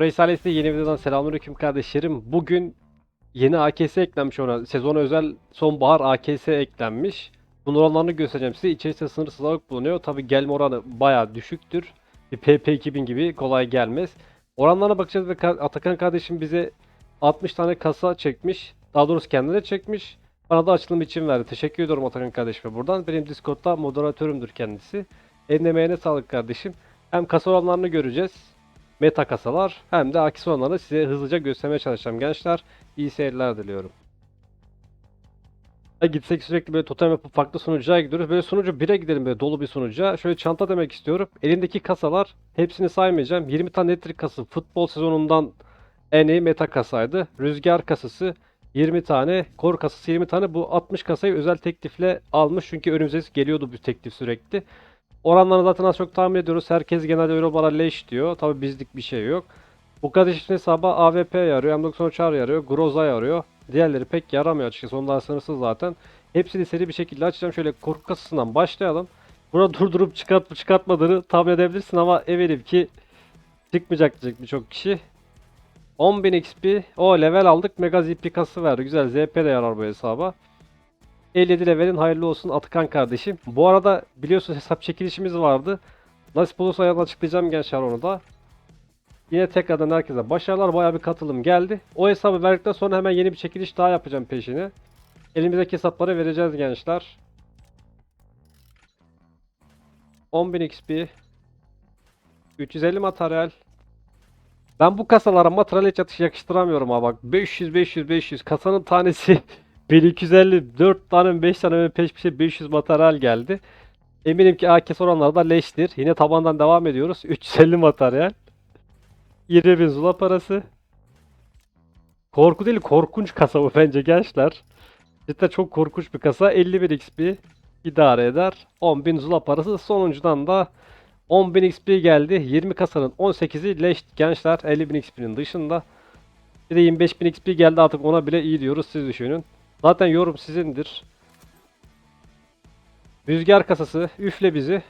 Reis yeni videodan selamünaleyküm kardeşlerim. Bugün yeni AKS eklenmiş ona. Sezona özel sonbahar AKS eklenmiş. Bunun oranlarını göstereceğim size. İçerisinde sınırsız ağırlık bulunuyor. Tabi gelme oranı baya düşüktür. Bir PP2000 gibi kolay gelmez. Oranlarına bakacağız ve Ka- Atakan kardeşim bize 60 tane kasa çekmiş. Daha doğrusu kendine çekmiş. Bana da açılım için verdi. Teşekkür ediyorum Atakan kardeşime buradan. Benim Discord'da moderatörümdür kendisi. Eline sağlık kardeşim. Hem kasa oranlarını göreceğiz meta kasalar hem de akis olanları size hızlıca göstermeye çalışacağım gençler. İyi seyirler diliyorum. Gitsek sürekli böyle totem yapıp farklı sunucuya gidiyoruz. Böyle sunucu 1'e gidelim böyle dolu bir sunucuya. Şöyle çanta demek istiyorum. Elimdeki kasalar hepsini saymayacağım. 20 tane elektrik kasası futbol sezonundan en iyi meta kasaydı. Rüzgar kasası 20 tane, kor kasası 20 tane. Bu 60 kasayı özel teklifle almış. Çünkü önümüze geliyordu bu teklif sürekli. Oranlarını zaten az çok tahmin ediyoruz. Herkes genelde euro leş diyor. Tabi bizlik bir şey yok. Bu kardeşin hesabı AWP yarıyor. M93 yarıyor. Groza yarıyor. Diğerleri pek yaramıyor açıkçası. Onlar sınırsız zaten. Hepsini seri bir şekilde açacağım. Şöyle korku kasasından başlayalım. Burada durdurup çıkartıp çıkartmadığını tahmin edebilirsin ama eminim ki çıkmayacak diyecek birçok kişi. 10.000 XP. O level aldık. Mega ZP kası verdi. Güzel. ZP de yarar bu hesaba. 57 levelin hayırlı olsun Atakan kardeşim. Bu arada biliyorsunuz hesap çekilişimiz vardı. Nasip olursa yarın açıklayacağım gençler onu da. Yine tekrardan herkese başarılar. Bayağı bir katılım geldi. O hesabı verdikten sonra hemen yeni bir çekiliş daha yapacağım peşine. Elimizdeki hesapları vereceğiz gençler. 10.000 XP. 350 materyal. Ben bu kasalara materyal hiç atış yakıştıramıyorum ha bak. 500 500 500 kasanın tanesi 1250 4 tane 5 tane peş peşe 500 materyal geldi. Eminim ki AKS oranları da leştir. Yine tabandan devam ediyoruz. 350 materyal. 20 bin zula parası. Korku değil korkunç kasa bu bence gençler. Cidden çok korkunç bir kasa. 50 bin XP idare eder. 10 bin zula parası. Sonuncudan da 10 bin XP geldi. 20 kasanın 18'i leş gençler. 50 bin XP'nin dışında. Bir de 25 bin XP geldi artık ona bile iyi diyoruz siz düşünün. Zaten yorum sizindir. Rüzgar kasası üfle bizi.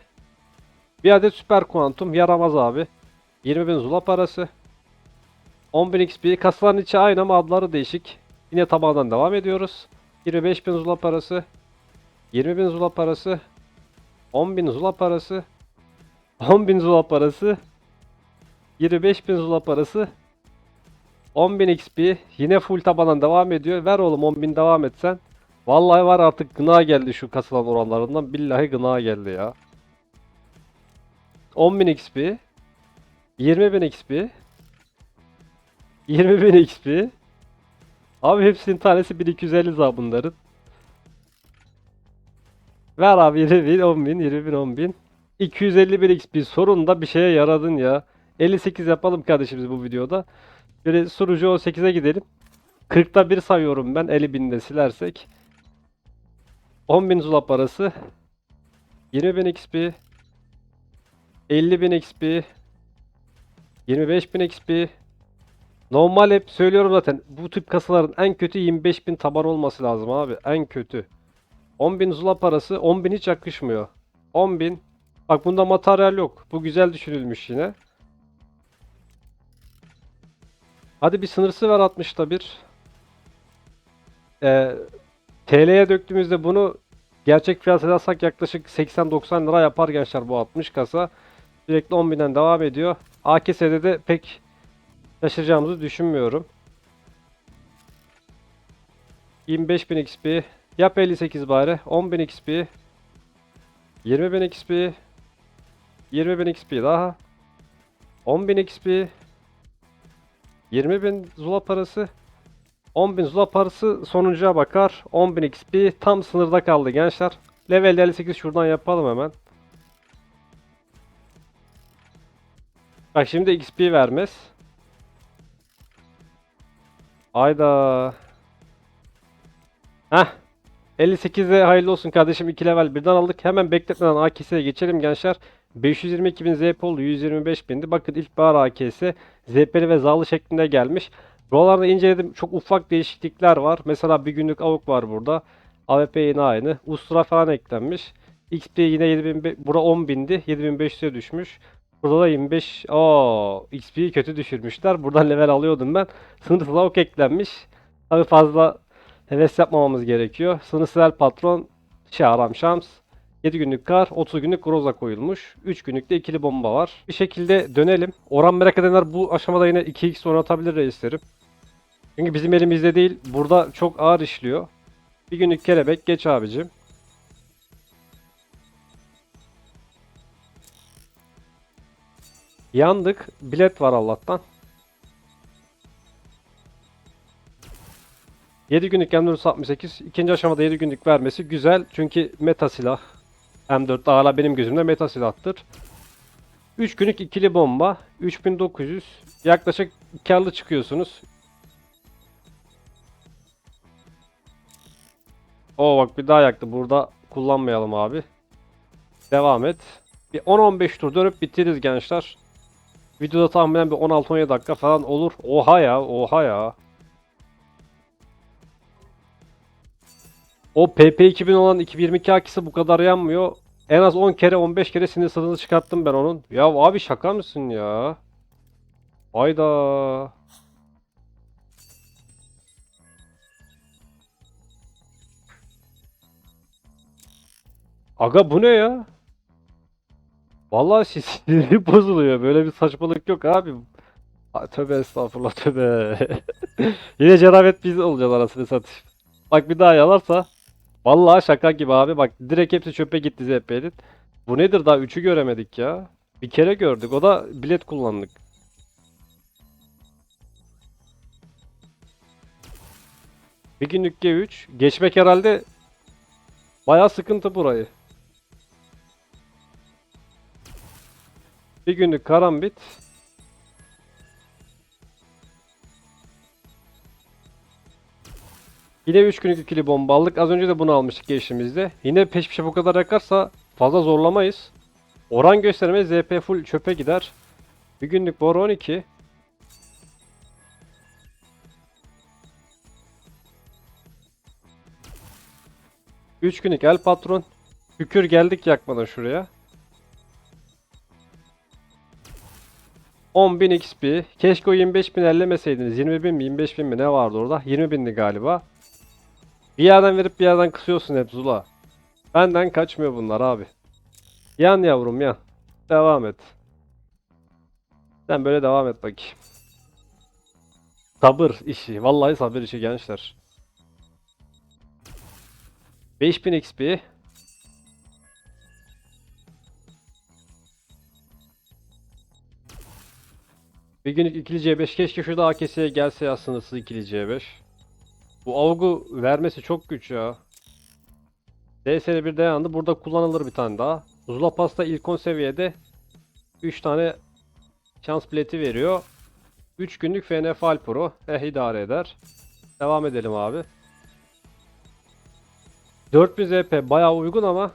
Bir adet süper kuantum yaramaz abi. 20 bin zula parası. 10.000 XP. Kasaların içi aynı ama adları değişik. Yine tabandan devam ediyoruz. 25 bin zula parası. 20 bin zula parası. 10 bin zula parası. 10 bin zula parası. 25 bin zula parası. 10.000 XP. Yine full tabandan devam ediyor. Ver oğlum 10.000 devam etsen. Vallahi var artık gına geldi şu kasılan oranlarından. Billahi gına geldi ya. 10.000 XP. 20.000 XP. 20.000 XP. Abi hepsinin tanesi 1250 za bunların. Ver abi 20.000, 10.000, 20.000, 10.000. 251 XP sorun bir şeye yaradın ya. 58 yapalım kardeşimiz bu videoda. Böyle sunucu 18'e gidelim. 40'ta 1 sayıyorum ben 50.000'de silersek. 10.000 zula parası. 20.000 XP. 50.000 XP. 25.000 XP. Normal hep söylüyorum zaten. Bu tip kasaların en kötü 25.000 taban olması lazım abi. En kötü. 10.000 zula parası. 10.000 hiç yakışmıyor. 10.000. Bak bunda materyal yok. Bu güzel düşünülmüş yine. Hadi bir sınırsız ver 60'ta bir. Ee, TL'ye döktüğümüzde bunu gerçek fiyat edersek yaklaşık 80-90 lira yapar gençler bu 60 kasa. Sürekli 10.000'den devam ediyor. AKS'de de pek şaşıracağımızı düşünmüyorum. 25.000 XP. Yap 58 bari. 10.000 XP. 20.000 XP. 20.000 XP daha. 10.000 XP. 20.000 zula parası. 10.000 zula parası sonuncuya bakar. 10.000 XP tam sınırda kaldı gençler. Level 58 şuradan yapalım hemen. Bak şimdi XP vermez. Ayda. Heh. 58'de hayırlı olsun kardeşim 2 level birden aldık. Hemen bekletmeden AKS'ye geçelim gençler. 522 bin ZP oldu 125 bindi. Bakın ilkbahar AKS ZP'li ve zalı şeklinde gelmiş. Buralarda inceledim çok ufak değişiklikler var. Mesela bir günlük avuk var burada. AWP yine aynı. Ustura falan eklenmiş. XP yine 7000 bura 10 bindi. 7500'e düşmüş. Burada da 25. Oo, XP'yi kötü düşürmüşler. Buradan level alıyordum ben. Sınırsız ok eklenmiş. Tabii fazla heves yapmamamız gerekiyor. Sınırsız el patron Şahram Şams. 7 günlük kar, 30 günlük groza koyulmuş. 3 günlük de ikili bomba var. Bir şekilde dönelim. Orhan merak edenler bu aşamada yine 2x oynatabilir reislerim. Çünkü bizim elimizde değil. Burada çok ağır işliyor. Bir günlük kelebek geç abicim. Yandık. Bilet var Allah'tan. 7 günlük M468. ikinci aşamada 7 günlük vermesi güzel. Çünkü meta silah. M4 hala benim gözümde meta silahtır. 3 günlük ikili bomba. 3900. Yaklaşık karlı çıkıyorsunuz. Oo bak bir daha yaktı. Burada kullanmayalım abi. Devam et. Bir 10-15 tur dönüp bitiririz gençler. Videoda tahminen bir 16-17 dakika falan olur. Oha ya, oha ya. O PP2000 olan 222 akisi bu kadar yanmıyor. En az 10 kere 15 kere sinir sızını çıkarttım ben onun. Ya abi şaka mısın ya? Hayda. Aga bu ne ya? Vallahi si- siniri bozuluyor. Böyle bir saçmalık yok abi. Ay, tövbe estağfurullah tövbe. Yine cenabet biz olacağız arasını satayım. Bak bir daha yalarsa. Vallahi şaka gibi abi. Bak direkt hepsi çöpe gitti ZP'nin. Bu nedir daha 3'ü göremedik ya. Bir kere gördük. O da bilet kullandık. Bir günlük G3. Geçmek herhalde bayağı sıkıntı burayı. Bir günlük karambit. Yine 3 günlük ikili bomba aldık. Az önce de bunu almıştık geçtiğimizde. Yine peş peşe bu kadar yakarsa fazla zorlamayız. Oran gösterme ZP full çöpe gider. Bir günlük boru 12. Üç günlük el patron. Şükür geldik yakmadan şuraya. 10.000 XP. Keşke o 25.000 ellemeseydiniz. 20.000 mi 25.000 mi ne vardı orada? 20.000'di galiba. Bir yerden verip bir yerden kısıyorsun hep Zula. Benden kaçmıyor bunlar abi. Yan yavrum yan. Devam et. Sen böyle devam et bakayım. Sabır işi. Vallahi sabır işi gençler. 5000 XP. Bir günlük ikili C5 keşke şurada AKS'ye gelse ya sınırsız ikili C5. Bu avgu vermesi çok güç ya. DSL bir dayandı. Burada kullanılır bir tane daha. Zula Pasta ilk 10 seviyede 3 tane şans bileti veriyor. 3 günlük FNF Al Pro. Eh idare eder. Devam edelim abi. 4000 ZP bayağı uygun ama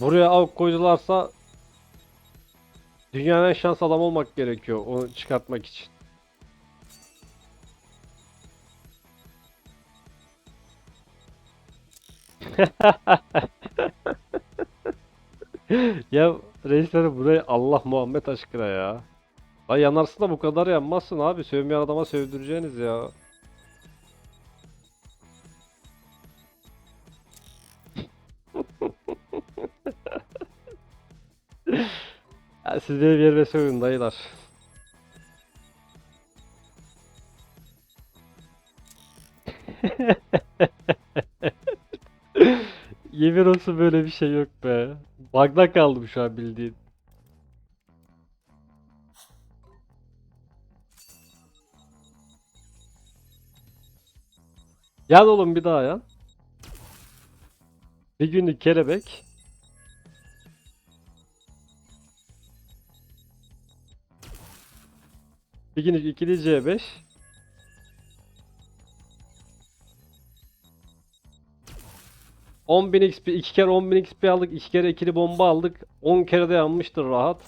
buraya av koydularsa dünyanın şans adam olmak gerekiyor onu çıkartmak için. Ya reisler buraya Allah Muhammed aşkına ya. Ay yanarsın da bu kadar yanmazsın abi. Sövmeyen adama sövdüreceğiniz ya. Ya siz benim yerime sövün dayılar. Olsun böyle bir şey yok be. Bug'da kaldım şu an bildiğin. Yan oğlum bir daha yan. Bir günlük kelebek. Bir günlük ikili C5. 10.000 XP, 2 kere 10.000 XP aldık, 2 kere ikili bomba aldık. 10 kere de yanmıştır rahat.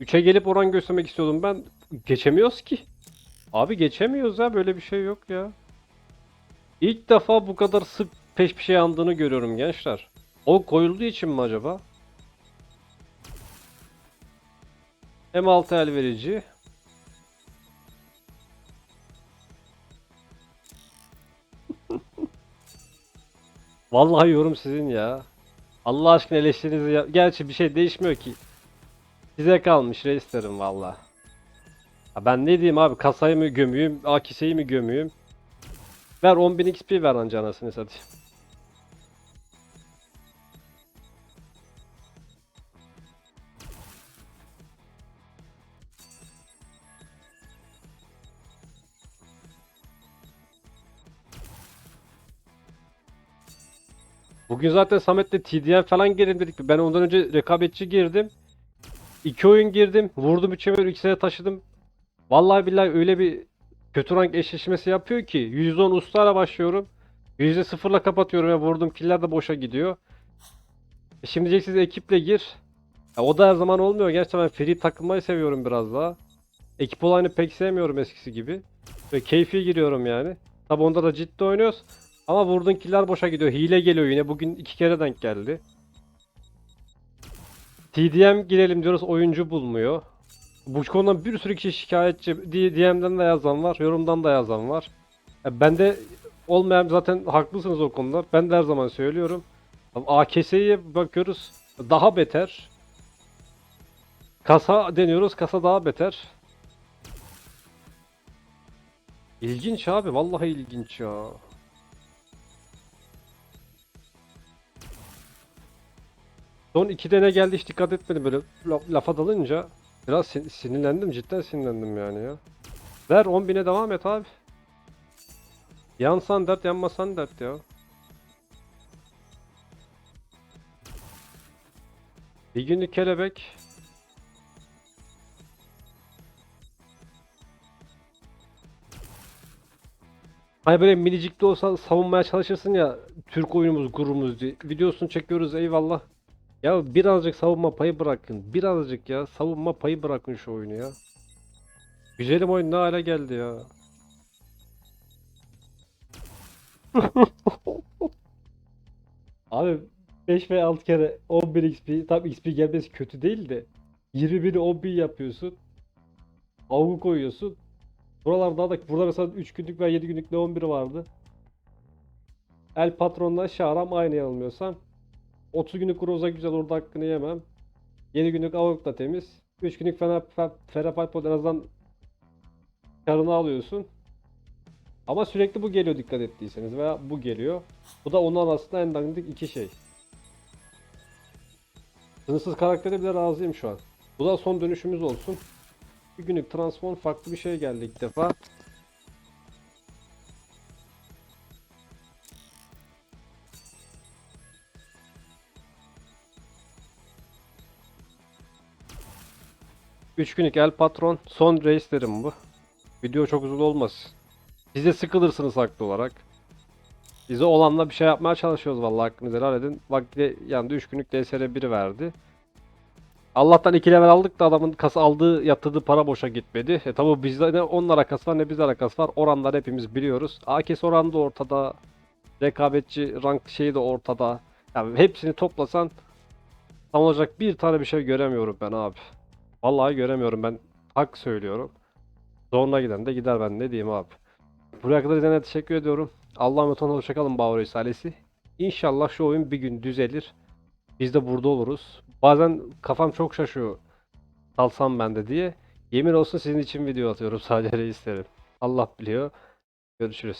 3'e gelip oran göstermek istiyordum ben. Geçemiyoruz ki. Abi geçemiyoruz ya böyle bir şey yok ya. İlk defa bu kadar sık peş bir şey yandığını görüyorum gençler. O koyulduğu için mi acaba? M6 el verici. Vallahi yorum sizin ya. Allah aşkına eleştirinizi yap. Gerçi bir şey değişmiyor ki. Size kalmış reislerim valla. Ben ne diyeyim abi kasayı mı gömüyüm, akiseyi mi gömüyüm? Ver 10.000 XP ver anca anasını satayım. Bugün zaten Samet'le TDM falan girelim dedik. Ben ondan önce rekabetçi girdim. İki oyun girdim. Vurdum üçe bir ikisine taşıdım. Vallahi billahi öyle bir kötü rank eşleşmesi yapıyor ki. 110 ustayla başlıyorum. %0'la kapatıyorum ya vurdum killer de boşa gidiyor. E şimdi diyeceksiniz ekiple gir. Ya o da her zaman olmuyor. Gerçekten ben free takılmayı seviyorum biraz daha. Ekip olayını pek sevmiyorum eskisi gibi. Ve keyfi giriyorum yani. Tabi onda da ciddi oynuyoruz. Ama vurduğun killer boşa gidiyor. Hile geliyor yine. Bugün iki kere denk geldi. TDM girelim diyoruz. Oyuncu bulmuyor. Bu konudan bir sürü kişi şikayetçi. DM'den de yazan var. Yorumdan da yazan var. Ya bende olmayan zaten haklısınız o konuda. Ben de her zaman söylüyorum. AKS'ye bakıyoruz. Daha beter. Kasa deniyoruz. Kasa daha beter. İlginç abi. Vallahi ilginç ya. Son iki tane geldi hiç dikkat etmedim böyle la- lafa dalınca biraz sin- sinirlendim cidden sinirlendim yani ya. Ver 10 bine devam et abi. Yansan dert yanmasan dert ya. Bir günlük kelebek. Hani böyle minicik de olsa savunmaya çalışırsın ya Türk oyunumuz gururumuz diye. Videosunu çekiyoruz eyvallah. Ya birazcık savunma payı bırakın. Birazcık ya savunma payı bırakın şu oyunu ya. Güzelim oyun ne hale geldi ya. Abi 5 ve 6 kere 11 XP tam XP gelmesi kötü değil de 21'i 11 yapıyorsun. Avgu koyuyorsun. Buralarda da burada mesela 3 günlük veya 7 günlük ne 11 vardı. El patronla Şaram aynı yanılmıyorsam. 30 günlük Groza güzel orada hakkını yemem. 7 günlük Avuk da temiz. 3 günlük Fener, Fe- Ferapalpod en azından karını alıyorsun. Ama sürekli bu geliyor dikkat ettiyseniz veya bu geliyor. Bu da onun arasında en dandik iki şey. Sınırsız karaktere bile razıyım şu an. Bu da son dönüşümüz olsun. Bir günlük transform farklı bir şey geldi ilk defa. Üç günlük el patron son reislerim bu. Video çok uzun olmaz. Siz sıkılırsınız haklı olarak. Bize olanla bir şey yapmaya çalışıyoruz vallahi hakkınızı helal edin. Vakti yandı 3 günlük DSR 1 verdi. Allah'tan 2 level aldık da adamın kasa aldığı yatırdığı para boşa gitmedi. E tabi bizde ne onun alakası var ne bizde alakası var. Oranları hepimiz biliyoruz. AKS oranı da ortada. Rekabetçi rank şeyi de ortada. Yani hepsini toplasan tam olacak bir tane bir şey göremiyorum ben abi. Vallahi göremiyorum ben. Hak söylüyorum. Zoruna giden de gider ben ne diyeyim abi. Buraya kadar izlediğiniz teşekkür ediyorum. Allah'a emanet olun. Hoşçakalın Bağır Risalesi. İnşallah şu oyun bir gün düzelir. Biz de burada oluruz. Bazen kafam çok şaşıyor. Salsam ben de diye. Yemin olsun sizin için video atıyorum sadece isterim. Allah biliyor. Görüşürüz.